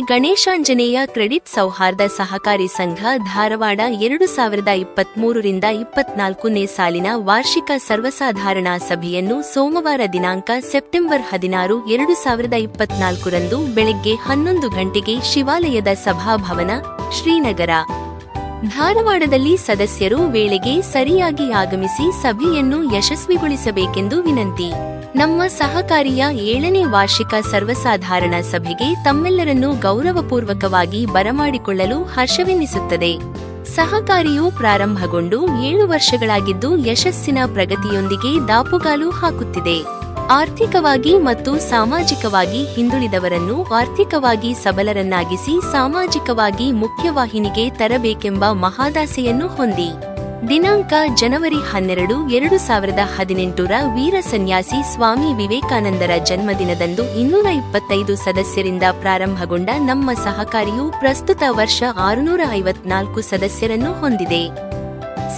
ಗಣೇಶಾಂಜನೇಯ credit ಸೌಹಾರ್ದ ಸಹಕಾರಿ ಸಂಘ ಧಾರವಾಡ ಎರಡು ಸಾವಿರದ ಇಪ್ಪತ್ಮೂರರಿಂದ ಇಪ್ಪತ್ನಾಲ್ಕನೇ ಸಾಲಿನ ವಾರ್ಷಿಕ ಸರ್ವಸಾಧಾರಣಾ ಸಭೆಯನ್ನು ಸೋಮವಾರ ದಿನಾಂಕ ಸೆಪ್ಟೆಂಬರ್ ಹದಿನಾರು ಎರಡು ಸಾವಿರದ ಇಪ್ಪತ್ನಾಲ್ಕರಂದು ಬೆಳಗ್ಗೆ ಹನ್ನೊಂದು ಗಂಟೆಗೆ ಶಿವಾಲಯದ ಸಭಾಭವನ, ಶ್ರೀನಗರ. ಧಾರವಾಡದಲ್ಲಿ ಸದಸ್ಯರು ವೇಳೆಗೆ ಸರಿಯಾಗಿ ಆಗಮಿಸಿ ಸಭೆಯನ್ನು ಯಶಸ್ವಿಗೊಳಿಸಬೇಕೆಂದು ವಿನಂತಿ. ನಮ್ಮ ಸಹಕಾರಿಯ ಏಳನೇ ವಾರ್ಷಿಕ ಸರ್ವಸಾಧಾರಣ ಸಭೆಗೆ ತಮ್ಮೆಲ್ಲರನ್ನು ಗೌರವಪೂರ್ವಕವಾಗಿ ಬರಮಾಡಿಕೊಳ್ಳಲು ಹರ್ಷವೆನ್ನಿಸುತ್ತದೆ ಸಹಕಾರಿಯು ಪ್ರಾರಂಭಗೊಂಡು ಏಳು ವರ್ಷಗಳಾಗಿದ್ದು ಯಶಸ್ಸಿನ ಪ್ರಗತಿಯೊಂದಿಗೆ ದಾಪುಗಾಲು ಹಾಕುತ್ತಿದೆ. ಆರ್ಥಿಕವಾಗಿ ಮತ್ತು ಸಾಮಾಜಿಕವಾಗಿ ಹಿಂದುಳಿದವರನ್ನು ಆರ್ಥಿಕವಾಗಿ ಸಬಲರನ್ನಾಗಿಸಿ ಸಾಮಾಜಿಕವಾಗಿ ಮುಖ್ಯವಾಹಿನಿಗೆ ತರಬೇಕೆಂಬ ಮಹಾದಾಸೆಯನ್ನು ಹೊಂದಿ. ದಿನಾಂಕ ಜನವರಿ ಹನ್ನೆರಡು, ಎರಡು ಸಾವಿರದ ಹದಿನೆಂಟರ ವೀರ ಸನ್ಯಾಸಿ ಸ್ವಾಮಿ ವಿವೇಕಾನಂದರ ಜನ್ಮದಿನದಂದು ಇನ್ನೂರ ಇಪ್ಪತ್ತೈದು ಸದಸ್ಯರಿಂದ ಪ್ರಾರಂಭಗೊಂಡ ನಮ್ಮ ಸಹಕಾರಿಯು ಪ್ರಸ್ತುತ ವರ್ಷ ಆರುನೂರ ಐವತ್ನಾಲ್ಕು ಸದಸ್ಯರನ್ನು ಹೊಂದಿದೆ.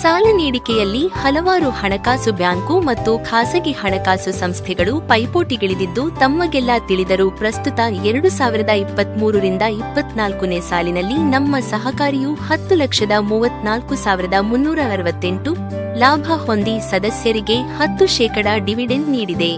ಸಾಲ ನೀಡಿಕೆಯಲ್ಲಿ ಹಲವಾರು ಹಣಕಾಸು ಬ್ಯಾಂಕು ಮತ್ತು ಖಾಸಗಿ ಹಣಕಾಸು ಸಂಸ್ಥೆಗಳು ಪೈಪೋಟಿಗಿಳಿದಿದ್ದು ತಮ್ಮಗೆಲ್ಲ ತಿಳಿದರೂ ಪ್ರಸ್ತುತ ಎರಡು ಸಾವಿರದ ಇಪ್ಪತ್ಮೂರರಿಂದ ಇಪ್ಪತ್ನಾಲ್ಕನೇ ಸಾಲಿನಲ್ಲಿ ನಮ್ಮ ಸಹಕಾರಿಯು ಹತ್ತು ಲಕ್ಷದ ಮೂವತ್ನಾಲ್ಕು ಸಾವಿರದ ಮುನ್ನೂರ ಅರವತ್ತೆಂಟು ಲಾಭ ಹೊಂದಿ ಸದಸ್ಯರಿಗೆ ಹತ್ತು ಶೇಕಡ ಡಿವಿಡೆಂಡ್ ನೀಡಿದೆ.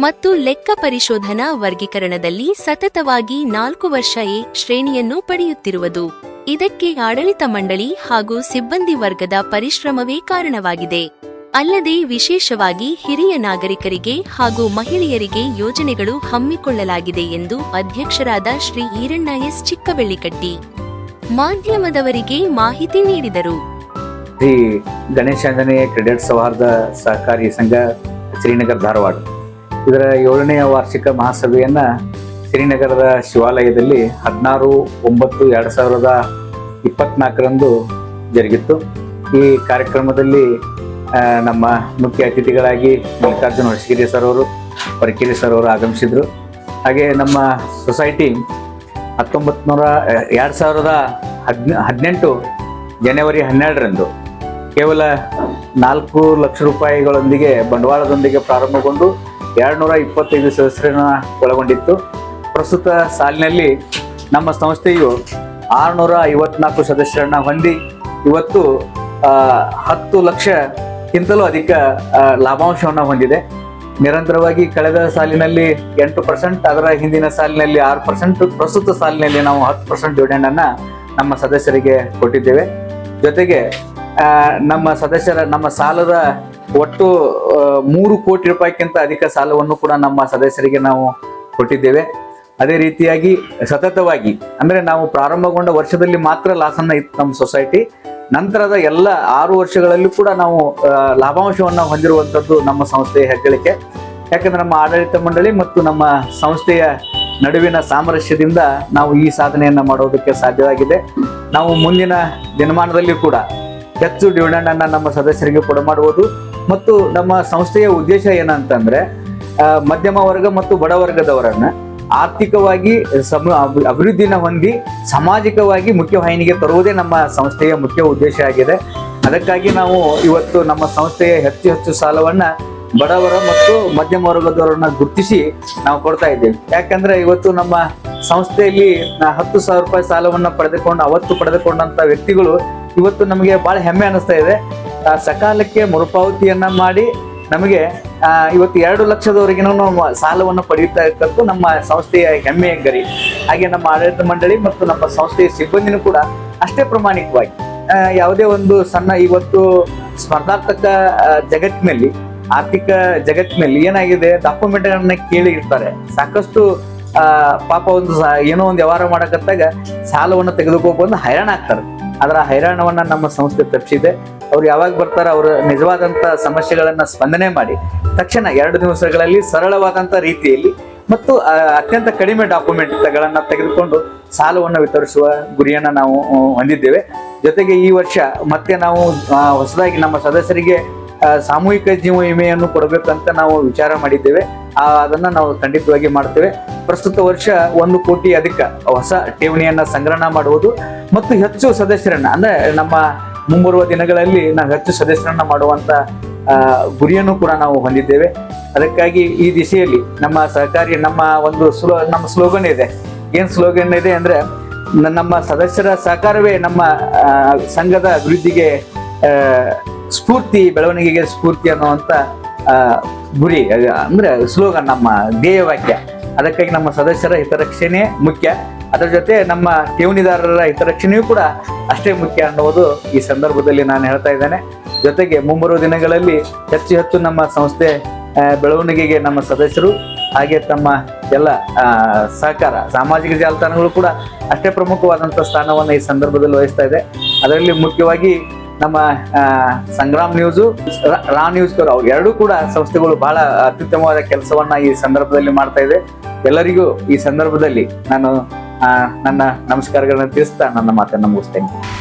ಮತ್ತು ಲೆಕ್ಕ ಪರಿಶೋಧನಾ ವರ್ಗೀಕರಣದಲ್ಲಿ ಸತತವಾಗಿ ನಾಲ್ಕು ವರ್ಷ ಎ ಶ್ರೇಣಿಯನ್ನು ಪಡೆಯುತ್ತಿರುವುದು. ಇದಕ್ಕೆ ಆಡಳಿತ ಮಂಡಳಿ ಹಾಗೂ ಸಿಬ್ಬಂದಿ ವರ್ಗದ ಪರಿಶ್ರಮವೇ ಕಾರಣವಾಗಿದೆ. ಅಲ್ಲದೆ ವಿಶೇಷವಾಗಿ ಹಿರಿಯ ನಾಗರಿಕರಿಗೆ ಹಾಗೂ ಮಹಿಳೆಯರಿಗೆ ಯೋಜನೆಗಳು ಹಮ್ಮಿಕೊಳ್ಳಲಾಗಿದೆ ಎಂದು ಅಧ್ಯಕ್ಷರಾದ ಶ್ರೀ ಈರಣ್ಣ ಎಸ್ ಚಿಕ್ಕಬೆಳ್ಳಿಕಟ್ಟಿ ಮಾಧ್ಯಮದವರಿಗೆ ಮಾಹಿತಿ ನೀಡಿದರು. ಶ್ರೀ ಗಣೇಶಾಂಜನೇಯ ಕ್ರೆಡಿಟ್ ಸೌಹಾರ್ದ ಸಹಕಾರಿ ಸಂಘ ಶ್ರೀನಗರ ಧಾರವಾಡ. ಇದರ ಏಳನೆಯ ವಾರ್ಷಿಕ ಮಹಾಸಭೆಯನ್ನ ಶ್ರೀನಗರದ ಶಿವಾಲಯದಲ್ಲಿ ಹದಿನಾರು, ಒಂಬತ್ತು, ಎರಡು ಸಾವಿರದ ಇಪ್ಪತ್ನಾಲ್ಕರಂದು ಜರುಗಿತ್ತು. ಈ ಕಾರ್ಯಕ್ರಮದಲ್ಲಿ ನಮ್ಮ ಮುಖ್ಯ ಅತಿಥಿಗಳಾಗಿ ಮಲ್ಲಿಕಾರ್ಜುನ ಹೊಸಗಿರಿ ಸರ್ ಅವರು ಪರಕೇರಿ ಸರ್ ಅವರು ಆಗಮಿಸಿದರು. ಹಾಗೆ ನಮ್ಮ ಸೊಸೈಟಿ ಹತ್ತೊಂಬತ್ತು ನೂರ ಎರಡು ಸಾವಿರದ ಹದಿನ, ಹದಿನೆಂಟು ಜನವರಿ ಹನ್ನೆರಡರಂದು ಕೇವಲ ನಾಲ್ಕು ಲಕ್ಷ ರೂಪಾಯಿಗಳೊಂದಿಗೆ ಬಂಡವಾಳದೊಂದಿಗೆ ಪ್ರಾರಂಭಗೊಂಡು ಎರಡು ನೂರ ಇಪ್ಪತ್ತೈದು ಸದಸ್ಯರನ್ನ ಒಳಗೊಂಡಿತ್ತು. ಪ್ರಸ್ತುತ ಸಾಲಿನಲ್ಲಿ ನಮ್ಮ ಸಂಸ್ಥೆಯು ಆರುನೂರ ಐವತ್ನಾಲ್ಕು ಸದಸ್ಯರನ್ನ ಹೊಂದಿ ಇವತ್ತು ಹತ್ತು ಲಕ್ಷಕ್ಕಿಂತಲೂ ಅಧಿಕ ಲಾಭಾಂಶವನ್ನು ಹೊಂದಿದೆ. ನಿರಂತರವಾಗಿ ಕಳೆದ ಸಾಲಿನಲ್ಲಿ ಎಂಟು ಪರ್ಸೆಂಟ್, ಅದರ ಹಿಂದಿನ ಸಾಲಿನಲ್ಲಿ ಆರು ಪರ್ಸೆಂಟ್, ಪ್ರಸ್ತುತ ಸಾಲಿನಲ್ಲಿ ನಾವು ಹತ್ತು ಪರ್ಸೆಂಟ್ ಡಿವಿಡೆಂಡ್ ನಮ್ಮ ಸದಸ್ಯರಿಗೆ ಕೊಟ್ಟಿದ್ದೇವೆ. ಜೊತೆಗೆ ನಮ್ಮ ಸದಸ್ಯರ, ನಮ್ಮ ಸಾಲದ ಒಟ್ಟು ಮೂರು ಕೋಟಿ ರೂಪಾಯಿಗಿಂತ ಅಧಿಕ ಸಾಲವನ್ನು ಕೂಡ ನಮ್ಮ ಸದಸ್ಯರಿಗೆ ನಾವು ಕೊಟ್ಟಿದ್ದೇವೆ. ಅದೇ ರೀತಿಯಾಗಿ ಸತತವಾಗಿ, ಅಂದರೆ ನಾವು ಪ್ರಾರಂಭಗೊಂಡ ವರ್ಷದಲ್ಲಿ ಮಾತ್ರ ಲಾಸನ್ನು ಇತ್ತು ನಮ್ಮ ಸೊಸೈಟಿ ನಂತರದ ಎಲ್ಲ ಆರು ವರ್ಷಗಳಲ್ಲೂ ಕೂಡ ನಾವು ಲಾಭಾಂಶವನ್ನು ಹೊಂದಿರುವಂಥದ್ದು ನಮ್ಮ ಸಂಸ್ಥೆಯ ಹೆಗ್ಗಳಿಕೆ. ಯಾಕಂದ್ರೆ ನಮ್ಮ ಆಡಳಿತ ಮಂಡಳಿ ಮತ್ತು ನಮ್ಮ ಸಂಸ್ಥೆಯ ನಡುವಿನ ಸಾಮರಸ್ಯದಿಂದ ನಾವು ಈ ಸಾಧನೆಯನ್ನು ಮಾಡೋದಕ್ಕೆ ಸಾಧ್ಯವಾಗಿದೆ. ನಾವು ಮುಂದಿನ ದಿನಮಾನದಲ್ಲಿ ಕೂಡ ಹೆಚ್ಚು ಡಿವಿಡೆಂಡ್ ಅನ್ನ ನಮ್ಮ ಸದಸ್ಯರಿಗೆ ಕೊಡಮಾಡುವುದು ಮತ್ತು ನಮ್ಮ ಸಂಸ್ಥೆಯ ಉದ್ದೇಶ ಏನಂತಂದ್ರೆ ಮಧ್ಯಮ ವರ್ಗ ಮತ್ತು ಬಡ ವರ್ಗದವರನ್ನ ಆರ್ಥಿಕವಾಗಿ ಸಮ ಅಭಿ- ಅಭಿವೃದ್ಧಿನ ಹೊಂದಿ ಸಾಮಾಜಿಕವಾಗಿ ಮುಖ್ಯವಾಹಿನಿಗೆ ತರುವುದೇ ನಮ್ಮ ಸಂಸ್ಥೆಯ ಮುಖ್ಯ ಉದ್ದೇಶ ಆಗಿದೆ. ಅದಕ್ಕಾಗಿ ನಾವು ಇವತ್ತು ನಮ್ಮ ಸಂಸ್ಥೆಯ ಹೆಚ್ಚು ಹೆಚ್ಚು ಸಾಲವನ್ನು ಬಡವರ ಮತ್ತು ಮಧ್ಯಮ ವರ್ಗದವರನ್ನ ಗುರುತಿಸಿ ನಾವು ಕೊಡ್ತಾ ಇದ್ದೇವೆ. ಯಾಕಂದ್ರೆ ಇವತ್ತು ನಮ್ಮ ಸಂಸ್ಥೆಯಲ್ಲಿ ಹತ್ತು ಸಾವಿರ ರೂಪಾಯಿ ಸಾಲವನ್ನ ಪಡೆದುಕೊಂಡು, ಅವತ್ತು ಪಡೆದುಕೊಂಡಂತ ವ್ಯಕ್ತಿಗಳು ಇವತ್ತು ನಮಗೆ ಬಹಳ ಹೆಮ್ಮೆ ಅನಿಸ್ತಾ ಇದೆ. ಸಕಾಲಕ್ಕೆ ಮರುಪಾವತಿಯನ್ನ ಮಾಡಿ ನಮಗೆ ಇವತ್ತು ಎರಡು ಲಕ್ಷದವರೆಗಿನ ನಾವು ಸಾಲವನ್ನು ಪಡೆಯುತ್ತಾ ಇರ್ತಕ್ಕಂಥ ನಮ್ಮ ಸಂಸ್ಥೆಯ ಹೆಮ್ಮೆಯ ಗರಿ ಹಾಗೆ ನಮ್ಮ ಆಡಳಿತ ಮಂಡಳಿ ಮತ್ತು ನಮ್ಮ ಸಂಸ್ಥೆಯ ಸಿಬ್ಬಂದಿನೂ ಕೂಡ ಅಷ್ಟೇ ಪ್ರಾಮಾಣಿಕವಾಗಿ ಯಾವುದೇ ಒಂದು ಸಣ್ಣ ಇವತ್ತು ಸ್ಪರ್ಧಾತ್ಮಕ ಜಗತ್ತಿನಲ್ಲಿ ಆರ್ಥಿಕ ಜಗತ್ತಿನಲ್ಲಿ ಏನಾಗಿದೆ ಡಾಕ್ಯುಮೆಂಟ್ಗಳನ್ನ ಕೇಳಿ ಇರ್ತಾರೆ. ಸಾಕಷ್ಟು ಆ, ಪಾಪ ಒಂದು ಏನೋ ಒಂದು ವ್ಯವಹಾರ ಮಾಡಕತ್ತಾಗ ಸಾಲವನ್ನು ತೆಗೆದುಕೋಬಂದು ಹೈರಾಣ ಆಗ್ತಾರೆ. ಅದರ ಹೈರಾಣವನ್ನ ನಮ್ಮ ಸಂಸ್ಥೆ ತಪ್ಪಿಸಿದೆ. ಅವ್ರು ಯಾವಾಗ ಬರ್ತಾರ ಅವ್ರ ನಿಜವಾದಂತ ಸಮಸ್ಯೆಗಳನ್ನ ಸ್ಪಂದನೆ ಮಾಡಿ ತಕ್ಷಣ ಎರಡು ದಿವಸಗಳಲ್ಲಿ ಸರಳವಾದಂತ ರೀತಿಯಲ್ಲಿ ಮತ್ತು ಅತ್ಯಂತ ಕಡಿಮೆ ಡಾಕ್ಯುಮೆಂಟ್ಗಳನ್ನ ತೆಗೆದುಕೊಂಡು ಸಾಲವನ್ನು ವಿತರಿಸುವ ಗುರಿಯನ್ನ ನಾವು ಹೊಂದಿದ್ದೇವೆ. ಜೊತೆಗೆ ಈ ವರ್ಷ ಮತ್ತೆ ನಾವು ಹೊಸದಾಗಿ ನಮ್ಮ ಸದಸ್ಯರಿಗೆ ಸಾಮೂಹಿಕ ಜೀವ ವಿಮೆಯನ್ನು ಕೊಡಬೇಕಂತ ನಾವು ವಿಚಾರ ಮಾಡಿದ್ದೇವೆ. ಅದನ್ನ ನಾವು ಖಂಡಿತವಾಗಿ ಮಾಡ್ತೇವೆ. ಪ್ರಸ್ತುತ ವರ್ಷ ಒಂದು ಕೋಟಿ ಅಧಿಕ ಹೊಸ ಠೇವಣಿಯನ್ನ ಸಂಗ್ರಹಣ ಮಾಡುವುದು ಮತ್ತು ಹೆಚ್ಚು ಸದಸ್ಯರನ್ನ, ಅಂದ್ರೆ ನಮ್ಮ ಮುಂಬರುವ ದಿನಗಳಲ್ಲಿ ನಾವು ಹೆಚ್ಚು ಸದಸ್ಯರನ್ನ ಮಾಡುವಂತ ಗುರಿಯನ್ನು ಕೂಡ ನಾವು ಹೊಂದಿದ್ದೇವೆ. ಅದಕ್ಕಾಗಿ ಈ ದಿಶೆಯಲ್ಲಿ ನಮ್ಮ ಸಹಕಾರಿ, ನಮ್ಮ ಒಂದು ಸ್ಲೋ, ನಮ್ಮ ಸ್ಲೋಗನ್ ಇದೆ. ಏನು ಸ್ಲೋಗನ್ ಇದೆ ಅಂದ್ರೆ ನಮ್ಮ ಸದಸ್ಯರ ಸಹಕಾರವೇ ನಮ್ಮ ಸಂಘದ ಅಭಿವೃದ್ಧಿಗೆ ಸ್ಫೂರ್ತಿ, ಬೆಳವಣಿಗೆಗೆ ಸ್ಫೂರ್ತಿ ಅನ್ನುವಂತ ಗುರಿ ಅದ್ ಅಂದ್ರೆ ಸ್ಲೋಗನ್, ನಮ್ಮ ಧ್ಯೇಯ ವಾಕ್ಯ. ಅದಕ್ಕಾಗಿ ನಮ್ಮ ಸದಸ್ಯರ ಹಿತರಕ್ಷಣೆ ಮುಖ್ಯ. ಅದರ ಜೊತೆ ನಮ್ಮ ಠೇವಣಿದಾರರ ಹಿತರಕ್ಷಣೆಯೂ ಕೂಡ ಅಷ್ಟೇ ಮುಖ್ಯ ಅನ್ನುವುದು ಈ ಸಂದರ್ಭದಲ್ಲಿ ನಾನು ಹೇಳ್ತಾ ಇದ್ದೇನೆ. ಜೊತೆಗೆ ಮುಂಬರುವ ದಿನಗಳಲ್ಲಿ ಹೆಚ್ಚು ಹೆಚ್ಚು ನಮ್ಮ ಸಂಸ್ಥೆ ಬೆಳವಣಿಗೆಗೆ ನಮ್ಮ ಸದಸ್ಯರು ಹಾಗೆ ತಮ್ಮ ಎಲ್ಲ ಸಹಕಾರ, ಸಾಮಾಜಿಕ ಜಾಲತಾಣಗಳು ಕೂಡ ಅಷ್ಟೇ ಪ್ರಮುಖವಾದಂಥ ಸ್ಥಾನವನ್ನು ಈ ಸಂದರ್ಭದಲ್ಲಿ ವಹಿಸ್ತಾ ಇದೆ. ಅದರಲ್ಲಿ ಮುಖ್ಯವಾಗಿ ನಮ್ಮ ಸಂಗ್ರಾಮ್ ನ್ಯೂಸು ರಾ- ನ್ಯೂಸ್ ಅವು ಎರಡೂ ಕೂಡ ಸಂಸ್ಥೆಗಳು ಬಹಳ ಅತ್ಯುತ್ತಮವಾದ ಕೆಲಸವನ್ನ ಈ ಸಂದರ್ಭದಲ್ಲಿ ಮಾಡ್ತಾ ಇದೆ. ಎಲ್ಲರಿಗೂ ಈ ಸಂದರ್ಭದಲ್ಲಿ ನಾನು ನನ್ನ ನಮಸ್ಕಾರಗಳನ್ನ ತಿಳಿಸ್ತಾ ನನ್ನ ಮಾತನ್ನು ಮುಗಿಸ್ತೇನೆ.